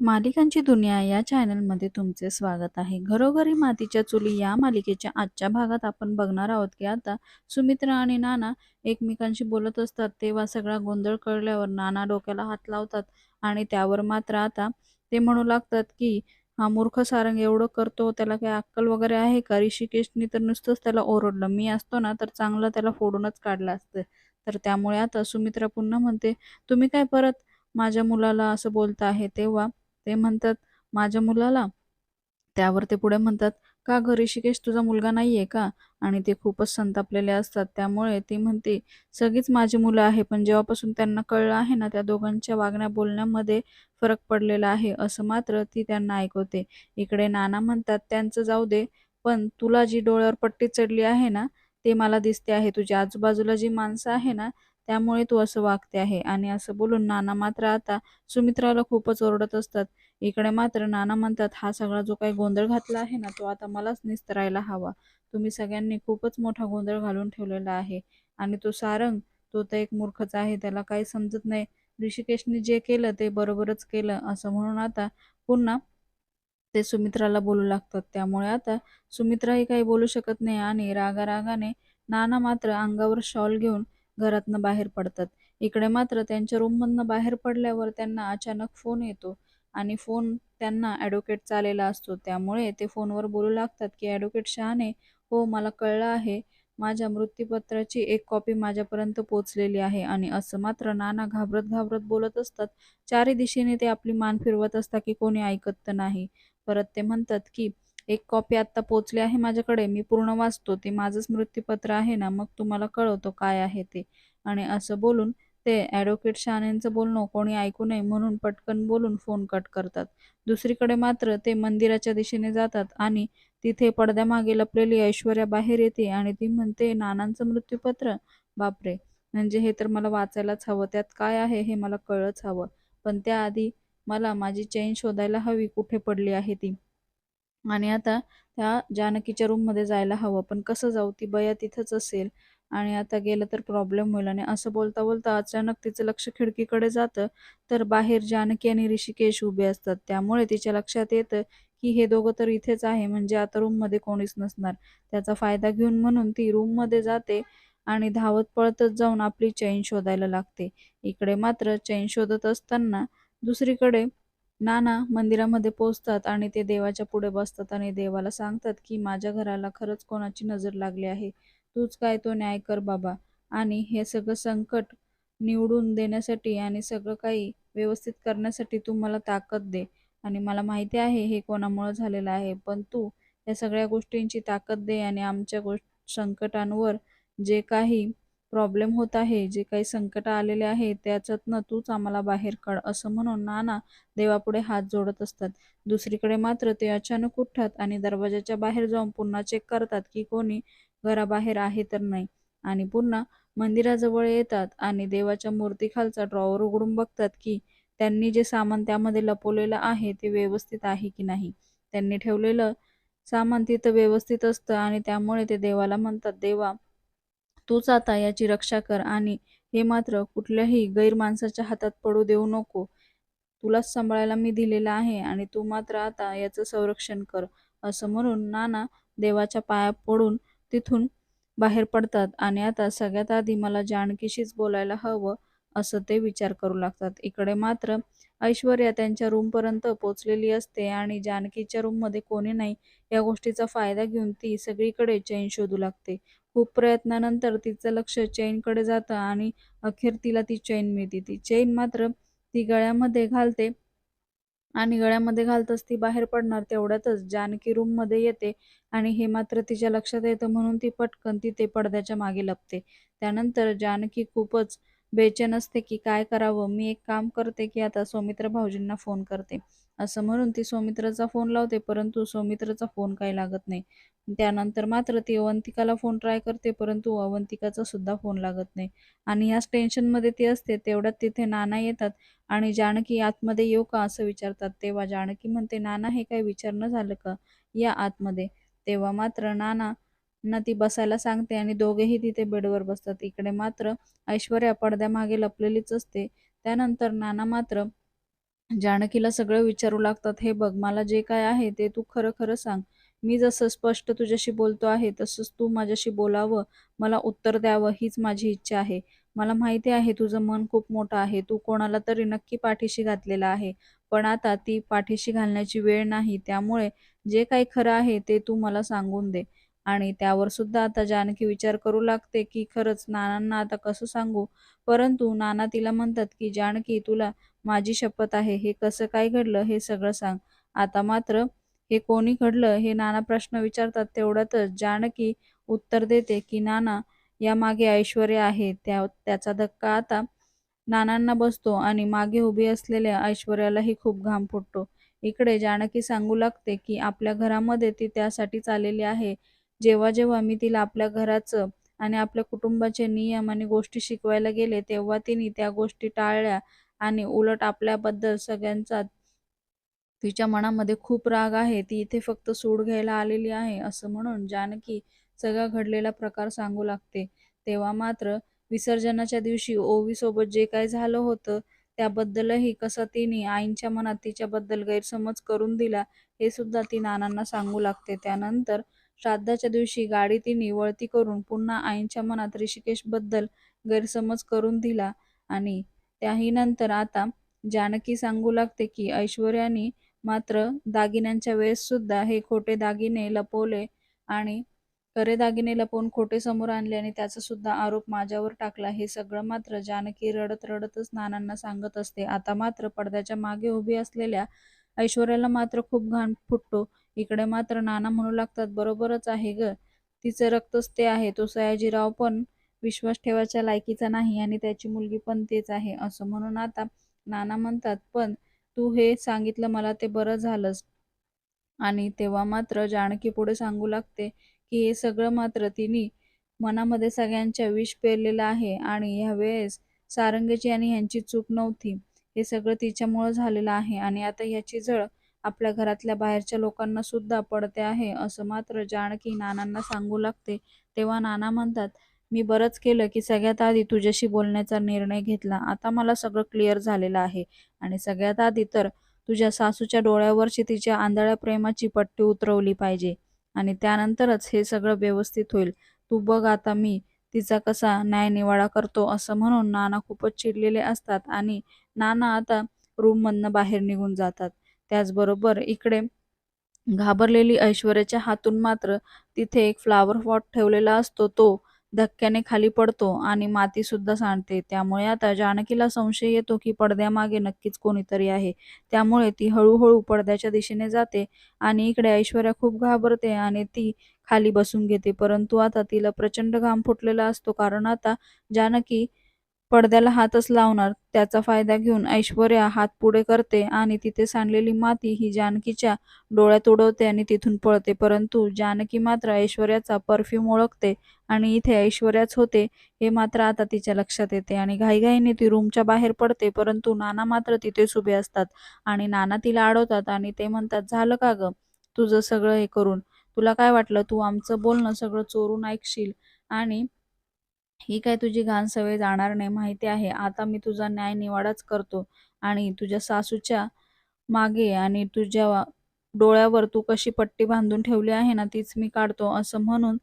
मालिकांची दुनिया या चॅनलमध्ये तुमचे स्वागत आहे. घरोघरी मातीच्या चुली या मालिकेच्या आजच्या भागात आपण बघणार आहोत की आता सुमित्रा आणि नाना एकमेकांशी बोलत असतात तेव्हा सगळा गोंधळ कळल्यावर नाना डोक्याला हात लावतात आणि त्यावर मात्र आता ते म्हणू लागतात की हा मूर्ख सारंग एवढं करतो त्याला काही अक्कल वगैरे आहे का? ऋषिकेशनी तर नुसतंच त्याला ओरडलं. मी असतो ना तर चांगलं त्याला फोडूनच काढलं असतं. तर त्यामुळे आता सुमित्रा पुन्हा म्हणते, तुम्ही काय परत माझ्या मुलाला असं बोलता आहे? तेव्हा ते म्हणतात, "माझ्या मुलाला?" त्यावर ते पुढे म्हणतात, "का घरी ऋषिकेश तुझा मुलगा नाहीये का?" आणि ते खूपच संतापलेले असतात. त्यामुळे ती म्हणते, "सगळीच माझी मुलं आहे, पण जेव्हापासून त्यांना कळलं आहे ना, त्या दोघांच्या वागण्या बोलण्यामध्ये फरक पडलेला आहे." असं मात्र ती त्यांना ऐकवते. इकडे नाना म्हणतात, "त्यांचं जाऊ दे, पण तुला जी डोळ्यावर पट्टी चढली आहे ना, ते मला दिसते आहे. तुझ्या आजूबाजूला जी माणसं आहे ना, त्यामुळे तू असं वागते आहे." आणि असं बोलून नाना मात्र आता सुमित्राला खूपच ओरडत असतात. इकडे मात्र नाना म्हणतात, "हा सगळा जो काही गोंधळ घातला आहे ना, तो आता मलाच निस्तरायला हवा. तुम्ही सगळ्यांनी खूपच मोठा गोंधळ घालून ठेवलेला आहे. आणि तो सारंग, तो तर एक मूर्खच आहे. त्याला काही समजत नाही. ऋषिकेशने जे केलं ते बरोबरच केलं." असं म्हणून आता पुन्हा ते सुमित्राला बोलू लागतात. त्यामुळे आता सुमित्राही काही बोलू शकत नाही आणि रागारागाने नाना मात्र अंगावर शॉल घेऊन घरातनं बाहेर पडतात. इकडे मात्र त्यांच्या रूममधनं बाहेर पडल्यावर त्यांना अचानक फोन येतो आणि फोन त्यांना ॲडव्होकेटचा आलेला असतो. त्यामुळे ते फोनवर बोलू लागतात की "ॲडव्होकेट शहाने हो मला कळलं आहे. माझ्या मृत्यूपत्राची एक कॉपी माझ्यापर्यंत पोचलेली आहे." आणि असं मात्र नाना घाबरत घाबरत बोलत असतात. चारी दिशेने ते आपली मान फिरवत असतात की कोणी ऐकत तर नाही. परत ते म्हणतात की "एक कॉपी आत्ता पोचली आहे माझ्याकडे. मी पूर्ण वाचतो. ते माझंच मृत्यूपत्र आहे ना, मग तुम्हाला कळवतो काय आहे ते." आणि असं बोलून ते ॲडव्होकेट शहाणेंचं बोलणं कोणी ऐकू नये म्हणून पटकन बोलून फोन कट करतात. दुसरीकडे मात्र ते मंदिराच्या दिशेने जातात आणि तिथे पडद्यामागे लपलेली ऐश्वर्या बाहेर येते आणि ती म्हणते, "नानांचं मृत्यूपत्र? बापरे! म्हणजे हे तर मला वाचायलाच हवं. त्यात काय आहे हे मला कळच हवं. पण त्याआधी मला माझी चैन शोधायला हवी. कुठे पडली आहे ती? आणि आता त्या जानकीच्या रूममध्ये जायला हवं. पण कसं जाऊ? ती बया तिथंच असेल आणि आता गेलं तर प्रॉब्लेम होईल." आणि असं बोलता बोलता अचानक तिचं लक्ष खिडकीकडे जातं, तर बाहेर जानकी आणि ऋषिकेश उभे असतात. त्यामुळे तिच्या लक्षात येतं की हे दोघं तर इथेच आहे, म्हणजे आता रूममध्ये कोणीच नसणार. त्याचा फायदा घेऊन म्हणून ती रूममध्ये जाते आणि धावत पळतच जाऊन आपली चैन शोधायला लागते. इकडे मात्र चैन शोधत असताना दुसरीकडे नाना मंदिरामध्ये पोहोचतात आणि ते देवाच्या पुढे बसतात आणि देवाला सांगतात की "माझ्या घराला खरंच कोणाची नजर लागली आहे. तूच काय तो न्याय कर बाबा आणि हे सगळं संकट निवडून देण्यासाठी आणि सगळं काही व्यवस्थित करण्यासाठी तू मला ताकद दे. आणि मला माहिती आहे हे कोणामुळं झालेलं आहे, पण तू या सगळ्या गोष्टींची ताकद दे आणि आमच्या गोष्ट संकटांवर जे काही प्रॉब्लेम होत आहे, जे काही संकट आलेले आहे, त्याच्यातनं तूच आम्हाला बाहेर काढ." असं म्हणून नाना देवापुढे हात जोडत असतात. दुसरीकडे मात्र ते अचानक उठतात आणि दरवाजाच्या बाहेर जाऊन पुन्हा चेक करतात की कोणी घराबाहेर आहे तर नाही. आणि पुन्हा मंदिराजवळ येतात आणि देवाच्या मूर्तीखालचा ड्रॉवर उघडून बघतात की त्यांनी जे सामान त्यामध्ये लपवलेलं आहे ते व्यवस्थित आहे की नाही. त्यांनी ठेवलेलं सामान तिथं व्यवस्थित असतं आणि त्यामुळे ते देवाला म्हणतात, "देवा, तूच आता याची रक्षा कर आणि हे मात्र कुठल्याही गैरमाणसाच्या हातात पडू देऊ नको. तुलाच सांभाळायला मी दिलेलं आहे आणि तू मात्र आता याचं संरक्षण कर." असं म्हणून नाना देवाच्या पाया पडून तिथून बाहेर पडतात आणि आता सगळ्यात आधी मला जानकीशीच बोलायला हवं, असं ते विचार करू लागतात. इकडे मात्र ऐश्वर्या त्यांच्या रूमपर्यंत पोचलेली असते आणि जानकीच्या रूममध्ये कोणी नाही या गोष्टीचा फायदा घेऊन ती सगळीकडे चैन शोधू लागते. खूप प्रयत्नानंतर तिचं लक्ष चैनकडे जातं आणि अखेर तिला ती चैन मिळते. ती चैन मात्र ती गळ्यामध्ये घालते आणि गळ्यामध्ये घालतच ती बाहेर पडणार तेवढ्यातच जानकी रूममध्ये येते आणि हे मात्र तिच्या लक्षात येतं म्हणून ती पटकन तिथे पडद्याच्या मागे लपते. त्यानंतर जानकी खूपच बेचैन असते की काय करावं? मी एक काम करते की आता सौमित्र भाऊजींना फोन करते. असं म्हणून ती सौमित्रचा फोन लावते, परंतु सौमित्रचा फोन काही लागत नाही. त्यानंतर मात्र ती अवंतिकाला फोन ट्राय करते, परंतु अवंतिकाचा सुद्धा फोन लागत नाही. आणि ह्याच टेन्शनमध्ये ती असते. तेवढ्यात तिथे नाना येतात आणि जानकी आतमध्ये येऊ का? असं विचारतात. तेव्हा जानकी म्हणते, "नाना, हे काही विचारणं झालं का? या आतमध्ये." तेव्हा मात्र नाना ना ती बसायला सांगते आणि दोघेही तिथे बेडवर बसतात. इकडे मात्र ऐश्वर्या पडद्यामागे लपलेलीच असते. त्यानंतर नाना मात्र जानकीला सगळं विचारू लागतात. "हे बघ, मला जे काय आहे ते तू खरं-खरं सांग. मी जसं स्पष्ट तुझ्याशी बोलतो आहे, तसंच तू माझ्याशी बोलावं, मला उत्तर द्यावं हीच माझी इच्छा आहे. मला माहिती आहे तुझं मन खूप मोठं आहे. तू कोणाला तरी नक्की पाठीशी घातलेला आहे. पण आता ती पाठीशी घालण्याची वेळ नाही. त्यामुळे जे काही खरं आहे ते तू मला सांगून दे." आणि त्यावर सुद्धा आता जानकी विचार करू लागते, की खरंच नानांना आता कसं सांगू? परंतु नाना तिला म्हणतात, की "जानकी, तुला माझी शपथ आहे, हे कसं काय घडलं हे सगळं सांग. आता मात्र हे कोणी घडलं हे नाना प्रश्न विचारतात. तेवढ्यातच जानकी उत्तर देते, की नाना या मागे ऐश्वर्या आहे. त्या त्याचा धक्का आता नानांना बसतो आणि मागे उभी असलेल्या ऐश्वर्यालाही खूप घाम फुटतो. इकडे जानकी सांगू लागते, की आपल्या घरामध्ये ती त्यासाठीच आलेली आहे. जेव्हा जेव्हा मी तिला आपल्या घराचं आणि आपल्या कुटुंबाचे नियम आणि गोष्टी शिकवायला गेले, तेव्हा तिने त्या गोष्टी टाळल्या आणि उलट आपल्याबद्दल सगळ्यांचा तिच्या मनामध्ये खूप राग आहे. ती इथे फक्त सूड घ्यायला आलेली आहे, असं म्हणून जानकी सगळा घडलेला प्रकार सांगू लागते. तेव्हा मात्र विसर्जनाच्या दिवशी ओवीसोबत जे काही झालं होतं, त्याबद्दलही कसं तिने आईंच्या मनात तिच्याबद्दल गैरसमज करून दिला, हे सुद्धा ती नानांना सांगू लागते. त्यानंतर श्राद्धाच्या दिवशी गाडी तिने वळती करून पुन्हा आईंच्या मनात ऋषिकेशबद्दल गैरसमज करून दिला आणि त्याही नंतर आता जानकी सांगू लागते, की ऐश्वर्याने मात्र दागिन्यांच्या वेळेस सुद्धा हे खोटे दागिने लपवले आणि खरे दागिने लपवून खोटे समोर आणले आणि त्याचा सुद्धा आरोप माझ्यावर टाकला. हे सगळं मात्र जानकी रडत-रडतच नानांना सांगत असते. आता मात्र पडद्याच्या मागे उभी असलेल्या ऐश्वर्याला मात्र खूप घाण फुटतो. इकडे मात्र नाना म्हणू लागतात, "बरोबरच आहे ग तिचं रक्तच ते आहे. तो सयाजीराव पण विश्वास ठेवायच्या लायकीचा नाही आणि त्याची मुलगी पण तेच आहे." असं म्हणून आता नाना म्हणतात, "पण तू हे सांगितलं मला ते बरं झालंच." आणि तेव्हा मात्र जानकी पुढे सांगू लागते, की हे सगळं मात्र तिने मनामध्ये सगळ्यांच्या विष पेरलेलं आहे आणि ह्यावेळेस सारंगची आणि ह्यांची चूक नव्हती. हे सगळं तिच्यामुळं झालेलं आहे आणि आता ह्याची झळ आपल्या घरातल्या बाहेरच्या लोकांना सुद्धा पडते आहे, असं मात्र जानकी नानांना सांगू लागते. तेव्हा नाना म्हणतात, "मी बरंच केलं, की सगळ्यात आधी तुझ्याशी बोलण्याचा निर्णय घेतला. आता मला सगळं क्लिअर झालेलं आहे आणि सगळ्यात आधी तर तुझ्या सासूच्या डोळ्यावरची तिच्या आंधळ्या प्रेमाची पट्टी उतरवली पाहिजे आणि त्यानंतरच हे सगळं व्यवस्थित होईल. तू बघ आता मी तिचा कसा न्यायनिवाडा करतो." असं म्हणून नाना खूपच चिडलेले असतात आणि नाना आता रूममधनं बाहेर निघून जातात. त्याचबरोबर इकडे घाबरलेली ऐश्वर्याच्या हातून मात्र तिथे एक फ्लॉवर पॉट ठेवलेला असतो तो धक्क्याने खाली पडतो आणि माती सुद्धा सांडते. त्यामुळे आता जानकीला संशय येतो, की पडद्यामागे नक्कीच कोणीतरी आहे. त्यामुळे ती हळूहळू पडद्याच्या दिशेने जाते आणि इकडे ऐश्वर्या खूप घाबरते आणि ती खाली बसून घेते. परंतु आता तिला प्रचंड घाम फुटलेला असतो कारण आता जानकी पडद्याला हातच लावणार. त्याचा फायदा घेऊन ऐश्वर्या हात पुढे करते आणि तिथे सांडलेली माती ही जानकीच्या डोळ्यात उडवते आणि तिथून पळते. परंतु जानकी मात्र ऐश्वर्याचा परफ्यूम ओळखते आणि इथे ऐश्वर्याच होते हे मात्र आता तिच्या लक्षात येते आणि घाईघाईने ती रूमच्या बाहेर पडते. परंतु नाना मात्र तिथेच उभे असतात आणि नाना तिला अडवतात आणि ते म्हणतात, "झालं का ग तुझं सगळं हे करून? तुला काय वाटलं तू आमचं बोलणं सगळं चोरून ऐकशील आणि ही काय तुझी घाण सवय जाणार नाही माहिती आहे. आता मी तुझा न्यायनिवाडाच करतो आणि तुझ्या सासूच्या मागे आणि तुझ्या डोळ्यावर तू कशी पट्टी बांधून ठेवली आहे ना, तीच मी काढतो." असं म्हणून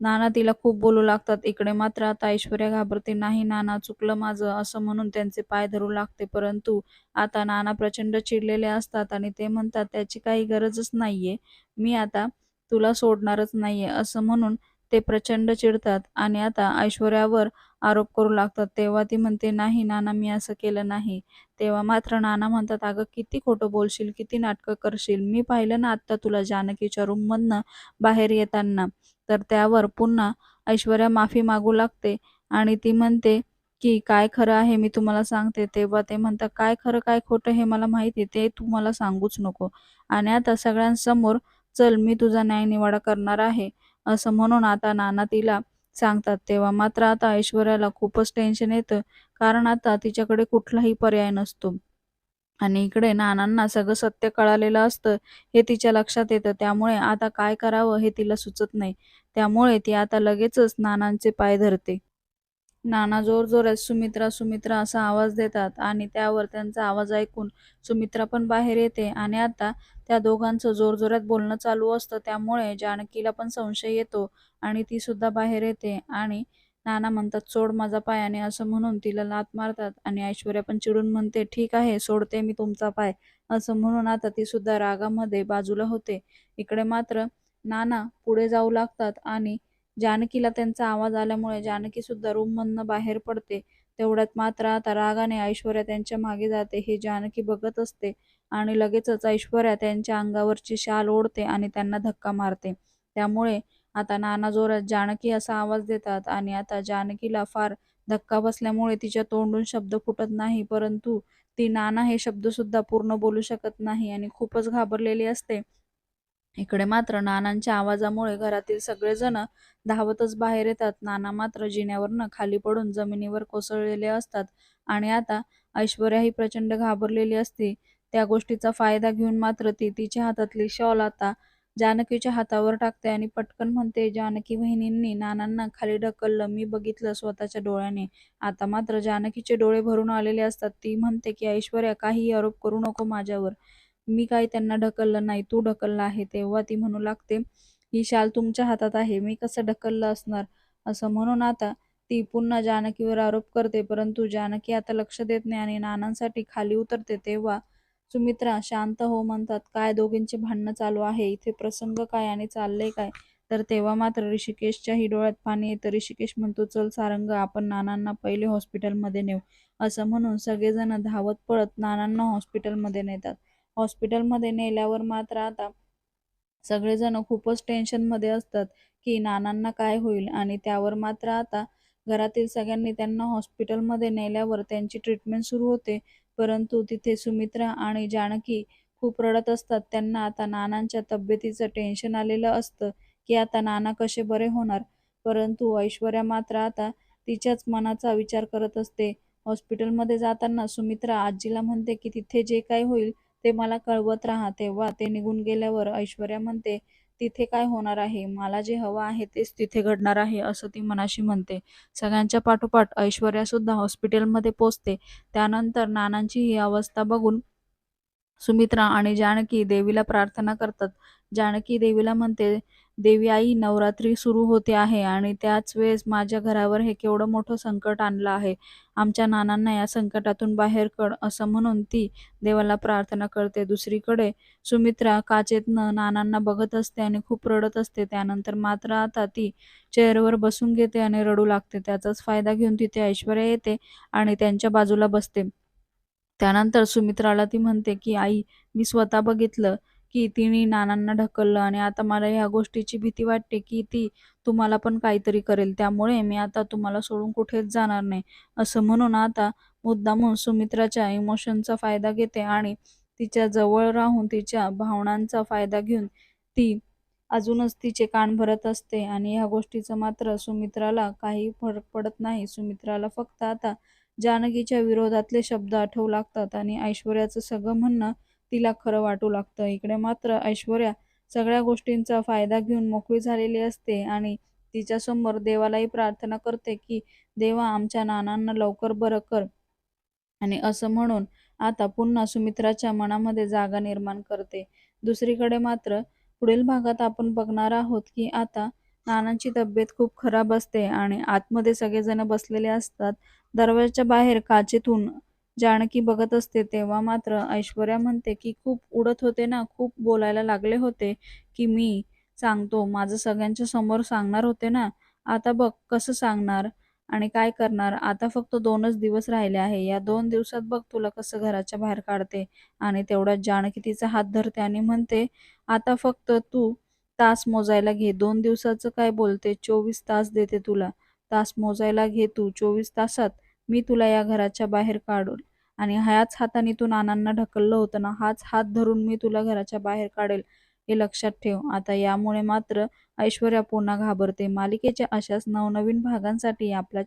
नाना तिला खूप बोलू लागतात. इकडे मात्र आता ऐश्वर्या घाबरते. "नाही नाना, चुकलं माझं." असं म्हणून त्यांचे पाय धरू लागते. परंतु आता नाना प्रचंड चिडलेले असतात आणि ते म्हणतात, "त्याची काही गरजच नाहीये. मी आता तुला सोडणारच नाहीये." असं म्हणून ते प्रचंड चिडतात आणि आता ऐश्वर्यावर आरोप करू लागतात. तेव्हा ती म्हणते, "नाही नाना, मी असं केलं नाही." तेव्हा मात्र नाना म्हणतात, "अगं किती खोटं बोलशील, किती नाटकं करशील. मी पाहिलं ना आत्ता तुला जानकीच्या रूममधनं बाहेर येताना." तर त्यावर पुन्हा ऐश्वर्या माफी मागू लागते आणि ती म्हणते, की "काय खरं आहे मी तुम्हाला सांगते." तेव्हा ते म्हणतात, "काय खरं काय खोटं हे मला माहिती आहे. ते तू मला सांगूच नको आणि आता सगळ्यांसमोर चल मी तुझा न्यायनिवाडा करणार आहे." असं म्हणून आता नाना तिला सांगतात. तेव्हा मात्र आता ऐश्वर्याला खूपच टेन्शन येतं कारण आता तिच्याकडे कुठलाही पर्याय नसतो आणि इकडे नानांना सगळं सत्य कळालेलं असतं हे तिच्या लक्षात येतं. त्यामुळे आता काय करावं हे तिला सुचत नाही. त्यामुळे ती आता लगेचच नानांचे पाय धरते. नाना जोरजोरात सुमित्रा सुमित्रा असा आवाज देतात आणि त्यावर त्यांचा आवाज ऐकून सुमित्रा पण बाहेर येते आणि आता त्या दोघांचं जोरजोरात बोलणं चालू असतं. त्यामुळे जानकीला पण संशय येतो आणि ती सुद्धा बाहेर येते आणि नाना म्हणतात सोड माझा पाय आणि असं म्हणून तिला लात मारतात आणि ऐश्वर्या पण चिडून म्हणते ठीक आहे सोडते मी तुमचा पाय असं म्हणून आता ती सुद्धा रागामध्ये बाजूला होते. इकडे मात्र नाना पुढे जाऊ लागतात आणि जानकीला त्यांचा आवाज आल्यामुळे जानकी सुद्धा रूममधनं बाहेर पडते. तेवढ्यात मात्र आता रागाने ऐश्वर्या त्यांच्या मागे जाते. हे जानकी बघत असते आणि लगेचच ऐश्वर्या त्यांच्या अंगावरची शाल ओढते आणि त्यांना धक्का मारते. त्यामुळे आता नाना जोरात जानकी असा आवाज देतात आणि आता जानकीला फार धक्का बसल्यामुळे तिच्या तोंडून शब्द फुटत नाही परंतु ती नाना हे शब्द सुद्धा पूर्ण बोलू शकत नाही आणि खूपच घाबरलेली असते. इकडे मात्र नानांच्या आवाजामुळे घरातील सगळेजण धावतच बाहेर येतात. नाना मात्र जिन्यावरनं खाली पडून जमिनीवर कोसळलेले असतात आणि आता ऐश्वर्या ही प्रचंड घाबरलेली असते. त्या गोष्टीचा फायदा घेऊन मात्र ती तिच्या हातातली शॉल आता जानकीच्या हातावर टाकते आणि पटकन म्हणते जानकी बहिणींनी नानांना खाली ढकललं. मी बघितलं स्वतःच्या डोळ्याने. आता मात्र जानकीचे डोळे भरून आलेले असतात. ती म्हणते की ऐश्वर्या काही आरोप करू नको माझ्यावर. मी काय त्यांना ढकललं नाही तू ढकललं आहे तेव्हा ती म्हणू लागते ही शाल तुमच्या हातात आहे मी कसं ढकललं असणार? असं म्हणून आता ती पुन्हा जानकीवर आरोप करते परंतु जानकी आता लक्ष देत नाही आणि नानांसाठी खाली उतरते तेव्हा सुमित्रा शांत हो म्हणतात काय दोघींचे भांडणं चालू आहे? इथे प्रसंग काय आणि चाललंय काय? तर तेव्हा मात्र ऋषिकेशच्याही डोळ्यात पाणी येतं. ऋषिकेश म्हणतो चल सारंग आपण नानांना पहिले हॉस्पिटलमध्ये नेऊ. असं म्हणून सगळेजण धावत पळत नानांना हॉस्पिटलमध्ये नेतात. हॉस्पिटलमध्ये नेल्यावर मात्र आता सगळेजण खूपच टेन्शनमध्ये असतात की नानांना काय होईल आणि त्यावर मात्र आता घरातील सगळ्यांनी त्यांना हॉस्पिटलमध्ये नेल्यावर त्यांची ट्रीटमेंट सुरू होते. परंतु तिथे सुमित्रा आणि जानकी खूप रडत असतात. त्यांना आता नानांच्या तब्येतीचं टेन्शन आलेलं असतं की आता नाना कसे बरे होणार? परंतु ऐश्वर्या मात्र आता तिच्याच मनाचा विचार करत असते. हॉस्पिटलमध्ये जाताना सुमित्रा आजीला म्हणते की तिथे जे काही होईल ते मला कळवत राहा तेव्हा ते निघून गेल्यावर ऐश्वर्या म्हणते तिथे काय होणार आहे? मला जे हवं आहे तेच तिथे घडणार आहे असं ती मनाशी म्हणते. सगळ्यांच्या पाठोपाठ ऐश्वर्या सुद्धा हॉस्पिटलमध्ये पोचते. त्यानंतर नानांची ही अवस्था बघून सुमित्रा आणि जानकी देवीला प्रार्थना करतात. जानकी देवीला म्हणते देवी आई नवरात्री सुरू होते आहे आणि त्याच वेळेस माझ्या घरावर हे केवढं मोठं संकट आणलं आहे. आमच्या नानांना या संकटातून बाहेर कड असं म्हणून ती देवाला प्रार्थना करते. दुसरीकडे सुमित्रा काचेतनं नानांना बघत असते आणि खूप रडत असते. त्यानंतर मात्र आता ती चेअरवर बसून घेते आणि रडू लागते. त्याचाच फायदा घेऊन तिथे ऐश्वर्या येते आणि त्यांच्या बाजूला बसते. त्यानंतर सुमित्राला ती म्हणते की आई मी स्वतः बघितलं. की तिने नानांना ढकललं आणि आता मला ह्या गोष्टीची भीती वाटते की ती तुम्हाला पण काहीतरी करेल. त्यामुळे मी आता तुम्हाला सोडून कुठेच जाणार नाही. असं म्हणून आता मुद्दामून सुमित्राच्या इमोशनचा फायदा घेते आणि तिच्या जवळ राहून तिच्या भावनांचा फायदा घेऊन ती अजूनच तिचे कान भरत असते आणि ह्या गोष्टीचं मात्र सुमित्राला काही फरक पडत नाही. सुमित्राला फक्त आता जानकीच्या विरोधातले शब्द आठवू लागतात आणि ऐश्वर्याचं सगळं म्हणणं तिला खरं वाटू लागतं. इकडे मात्र ऐश्वर्या सगळ्या गोष्टींचा फायदा घेऊन मोकळी झालेली असते आणि तिच्यासमोर देवालाही प्रार्थना करते की देवा आमच्या नानांना लवकर बरं कर. आणि असं म्हणून आता पुन्हा सुमित्राच्या मनामध्ये जागा निर्माण करते. दुसरीकडे मात्र पुढील भागात आपण बघणार आहोत की आता नानांची तब्येत खूप खराब असते आणि आतमध्ये सगळेजण बसलेले असतात. दरवाजाच्या बाहेर काचेतून जानकी बघत असते तेव्हा मात्र ऐश्वर्या म्हणते की खूप उडत होते ना खूप बोलायला लागले होते की मी सांगतो माझं सगळ्यांच्या समोर सांगणार होते ना आता बघ कसं सांगणार आणि काय करणार आता फक्त दोनच दिवस राहिले आहे या दोन दिवसात बघ तुला कसं घराच्या बाहेर काढते आणि तेवढ्यात जानकी तिचा हात धरते आणि म्हणते आता फक्त तू तास मोजायला घे दोन दिवसाचं काय बोलते चोवीस तास देते तुला तास मोजायला घे तू चोवीस तासात मी तुला या घराच्या बाहेर काढून आणि ह्याच हाताने तू नानांना ढकललं होतं ना हाच हात धरून मी तुला घराच्या बाहेर काढेल हे लक्षात ठेव. आता यामुळे मात्र ऐश्वर्या पुन्हा घाबरते. मालिकेच्या अशाच नवनवीन भागांसाठी आपल्या